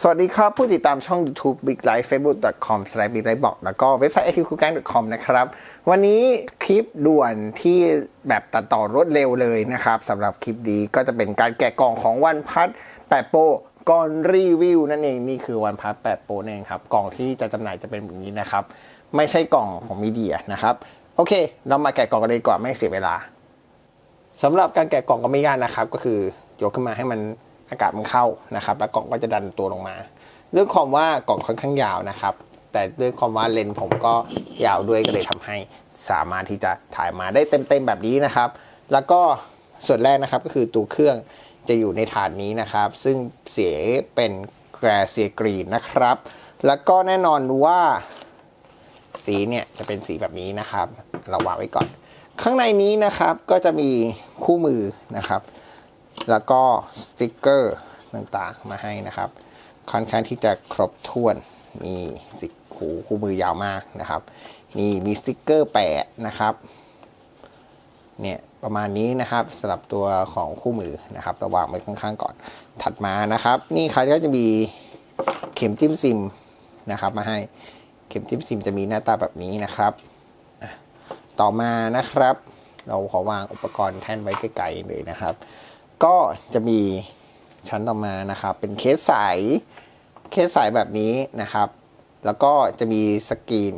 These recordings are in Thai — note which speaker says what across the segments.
Speaker 1: สวัสดีครับ ผู้ติดตามช่อง YouTube Big Life Facebook.com slash Big Life บอกแล้วก็เว็บไซต์ iqgang.com นะครับ วันนี้คลิปด่วนที่แบบตัดต่อรวดเร็วเลยนะครับสำหรับคลิปนี้ก็จะเป็นการแกะกล่องของวันพัดแปดโปรก่อนรีวิวนั่นเองนี่คือวันพัดแปดโปรนั่นเองครับกล่องที่จะจำหน่ายจะเป็นแบบนี้นะครับ ไม่ใช่กล่องของมีเดียนะครับ โอเค เรามาแกะกล่องกันเลยก่อนไม่เสียเวลาสำหรับการแกะกล่องก็ไม่ยากนะครับ ก็คือยกขึ้นมาให้มัน อากาศมันเข้านะครับ แล้วกล่องก็จะดันตัวลงมาด้วยความว่ากล่องค่อนข้างยาวนะครับ แต่ด้วยความว่าเลนส์ผมก็ยาวด้วยก็เลยทำให้สามารถที่จะถ่ายมาได้เต็มๆแบบนี้นะครับ แล้วก็ส่วนแรกนะครับก็คือตัวเครื่องจะอยู่ในถาดนี้นะครับ ซึ่งเสียเป็นแกรเซียกรีนนะครับ แล้วก็แน่นอนว่าสีเนี่ยจะเป็นสีแบบนี้นะครับ เราวางไว้ก่อน ข้างในนี้นะครับก็จะมีคู่มือนะครับ แล้วก็สติกเกอร์ต่างๆมาให้นะครับ ค่อนข้างที่จะครบถ้วนมีสิคูคู่มือยาวมากนะครับมีมีสติกเกอร์แปะนะครับเนี่ยประมาณนี้นะครับสำหรับตัวของคู่มือนะครับระวางไว้ข้างๆก่อน ถัดมานะครับ นี่เขาก็จะมีเข็มจิ้มซิมนะครับ มาให้เข็มจิ้มซิมจะมีหน้าตาแบบนี้นะครับ ต่อมานะครับ เราขอวางอุปกรณ์แท่นไว้ไกลๆเลยนะครับ ก็จะมีชั้นต่อมานะครับ เป็นเคสใสเคสใสแบบนี้นะครับ แล้วก็จะมีสกรีน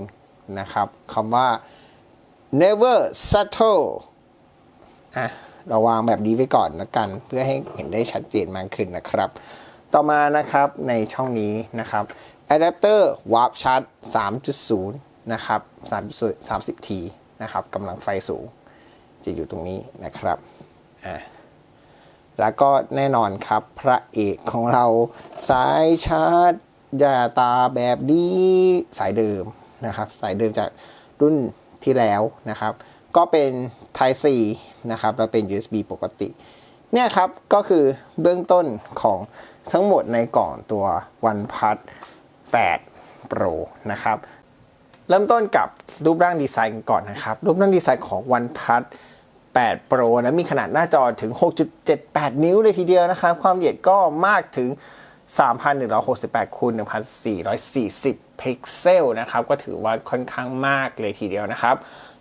Speaker 1: นะครับคำว่า never settle อะเราวางแบบนี้ไว้ก่อนนะกัน เพื่อให้เห็นได้ชัดเจนมากขึ้นนะครับ ต่อมานะครับในช่องนี้นะครับอะแดปเตอร์ warp chart 3.0 นะครับ3 30 t นะครับกำลังไฟสูง จะอยู่ตรงนี้นะครับอะ แล้วก็แน่นอนครับพระเอกของเราสายชาร์จยาตาแบบนี้สายเดิมนะครับ สายเดิมจากรุ่นที่แล้วนะครับ ก็เป็น Type C นะครับแล้วเป็น USB ปกติ เนี่ยครับก็คือเบื้องต้นของทั้งหมดในกล่องตัว OnePlus 8 Pro นะครับ เริ่มต้นกับรูปร่างดีไซน์ก่อนนะครับ รูปร่างดีไซน์ของ OnePlus 8 Pro นะมีขนาดหน้าจอถึง 6.78 นิ้วเลยทีเดียวนะครับ ความละเอียดก็มากถึง 3,168คูณ1,440 พิกเซลนะครับ ก็ถือว่าค่อนข้างมากเลยทีเดียวนะครับ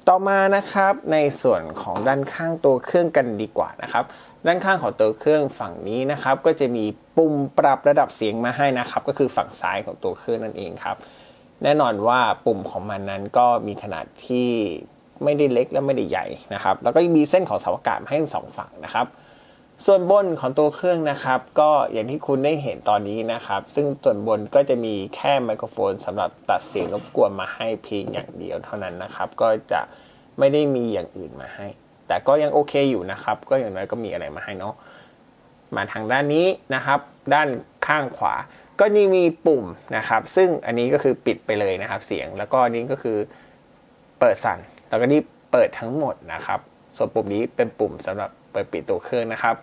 Speaker 1: ต่อมานะครับในส่วนของด้านข้างตัวเครื่องกันดีกว่านะครับ ด้านข้างของตัวเครื่องฝั่งนี้นะครับ ก็จะมีปุ่มปรับระดับเสียงมาให้นะครับ ก็คือฝั่งซ้ายของตัวเครื่องนั่นเองครับ แน่นอนว่าปุ่มของมันนั้นก็มีขนาดที่ ไม่ได้เล็กและไม่ได้ใหญ่นะครับ แล้วก็มีเส้นของเสาอากาศให้ทั้งสองฝั่งนะครับ ส่วนบนของตัวเครื่องนะครับ ก็อย่างที่คุณได้เห็นตอนนี้นะครับ ซึ่งส่วนบนก็จะมีแค่ไมโครโฟนสำหรับตัดเสียงรบกวนมาให้เพียงอย่างเดียวเท่านั้นนะครับ ก็จะไม่ได้มีอย่างอื่นมาให้ แต่ก็ยังโอเคอยู่นะครับ ก็อย่างน้อยก็มีอะไรมาให้เนาะมาทางด้านนี้นะครับ ด้านข้างขวาก็ยังมีปุ่มนะครับ ซึ่งอันนี้ก็คือปิดไปเลยนะครับ เสียงแล้วก็นนี้ก็คือเปิดสั่น แล้วก็นี่เปิดทั้งหมดนะครับ ส่วนปุ่มนี้เป็นปุ่มสำหรับเปิดปิดตัวเครื่องนะครับ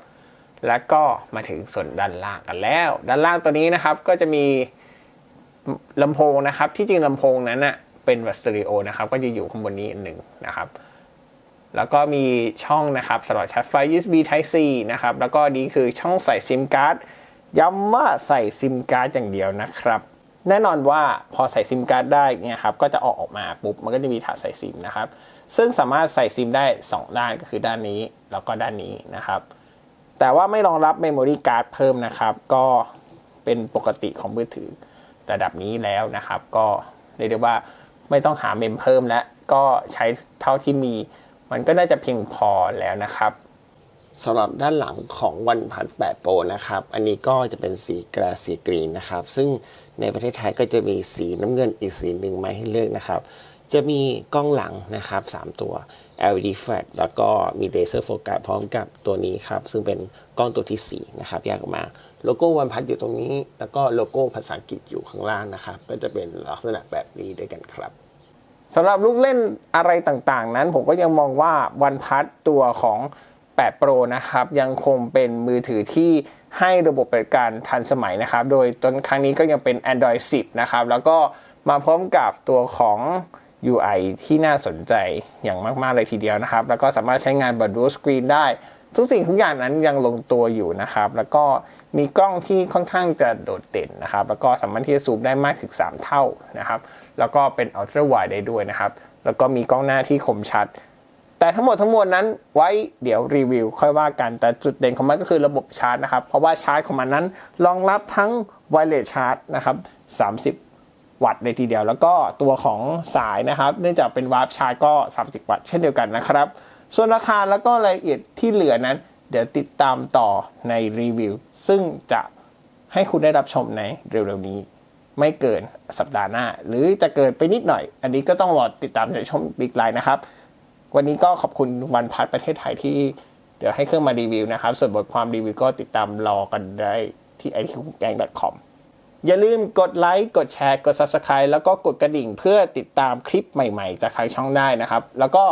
Speaker 1: แล้วก็มาถึงส่วนด้านล่างกันแล้ว ด้านล่างตัวนี้นะครับก็จะมีลำโพงนะครับ ที่จริงลำโพงนั้นนะเป็นแบบสเตอริโอนะครับก็จะอยู่ข้างบนนี้อันหนึ่งนะครับ แล้วก็มีช่องนะครับสำหรับชาร์จไฟ USB Type C นะครับ แล้วก็นี้คือช่องใส่ซิมการ์ดย้ำว่าใส่ซิมการ์ดอย่างเดียวนะครับ แน่นอนว่าพอใส่ซิมการ์ดได้เนี่ยครับก็จะออกออกมาปุ๊บมันก็จะมีถาดใส่ซิมนะครับ ซึ่งสามารถใส่ซิมได้ 2 ด้านก็คือด้านนี้แล้วก็ด้านนี้นะครับ แต่ว่าไม่รองรับเมมโมรี่การ์ดเพิ่มนะครับ ก็เป็นปกติของมือถือระดับนี้แล้วนะครับ ก็เรียกได้ว่าไม่ต้องหาเมมเพิ่มและก็ใช้เท่าที่มี มันก็น่าจะเพียงพอแล้วนะครับ สำหรับด้านหลังของวันพันแปดโปรนะครับ อันนี้ก็จะเป็นสีกราสีกรีนนะครับ ซึ่งในประเทศไทยก็จะมีสีน้ำเงินอีกสีหนึ่งมาให้เลือกนะครับ จะมีกล้องหลังนะครับ 3 ตัว LED flash แล้วก็มีเลเซอร์โฟกัสพร้อมกับตัวนี้ครับ ซึ่งเป็นกล้องตัวที่ 4 นะครับ แยกออกมา โลโก้วันพัทอยู่ตรงนี้ แล้วก็โลโก้ภาษาอังกฤษอยู่ข้างล่างนะครับ ก็จะเป็นลักษณะแบบนี้ด้วยกันครับสำหรับลูกเล่นอะไรต่างๆ นั้น ผมก็ยังมองว่าวันพัทตัวของ 8 Pro นะครับยังคงเป็นมือถือที่ให้ระบบปฏิการทันสมัยนะครับ โดยตนครั้งนี้ก็ยังเป็น Android 10 นะครับ แล้วก็มาพร้อมกับตัวของ UI ที่น่าสนใจอย่างมาก ๆ เลยทีเดียวนะครับ แล้วก็สามารถใช้งานบนดูสกรีนได้ ทุกสิ่งทุกอย่างนั้นยังลงตัวอยู่นะครับ แล้วก็มีกล้องที่ค่อนข้างจะโดดเด่นนะครับ แล้วก็สามารถที่จะซูมได้มากถึง 3 เท่านะครับ แล้วก็เป็นอัลตร้าไวด์ได้ด้วยนะครับ แล้วก็มีกล้องหน้าที่คมชัด แต่ทั้งหมดทั้งมวลนั้นไว้เดี๋ยวรีวิวค่อยว่ากัน แต่จุดเด่นของมันก็คือระบบชาร์จนะครับ เพราะว่าชาร์จของมันนั้นรองรับทั้งไวเลสชาร์จนะครับ30 วัตต์เลยทีเดียว แล้วก็ตัวของสายนะครับ เนื่องจากเป็นวาร์ปชาร์จก็ 30 วัตต์เช่นเดียวกันนะครับ ส่วนราคาแล้วก็รายละเอียดที่เหลือนั้น เดี๋ยวติดตามต่อในรีวิว ซึ่งจะให้คุณได้รับชมในเร็วๆนี้ไม่เกินสัปดาห์หน้า หรือจะเกินไปนิดหน่อย อันนี้ก็ต้องรอติดตามชมบิ๊กไลน์นะครับ วันนี้ก็ขอบคุณวันพัฒประเทศไทยที่เดี๋ยวให้เครื่องมารีวิวนะครับ ส่วนบทความรีวิวก็ติดตามรอกันได้ที่ i q g a n g c o m อย่าลืมกดไลค์กดแชร์กด Subscribe แล้วก็กดกระดิ่งเพื่อติดตามคลิปใหม่ๆ จากทางช่องได้นะครับ แล้วก็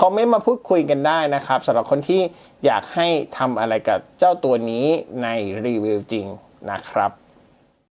Speaker 1: คอมเมนต์มาพูดคุยกันได้นะครับสำหรับคนที่อยากให้ทำอะไรกับเจ้าตัวนี้ในรีวิวจริงนะครับ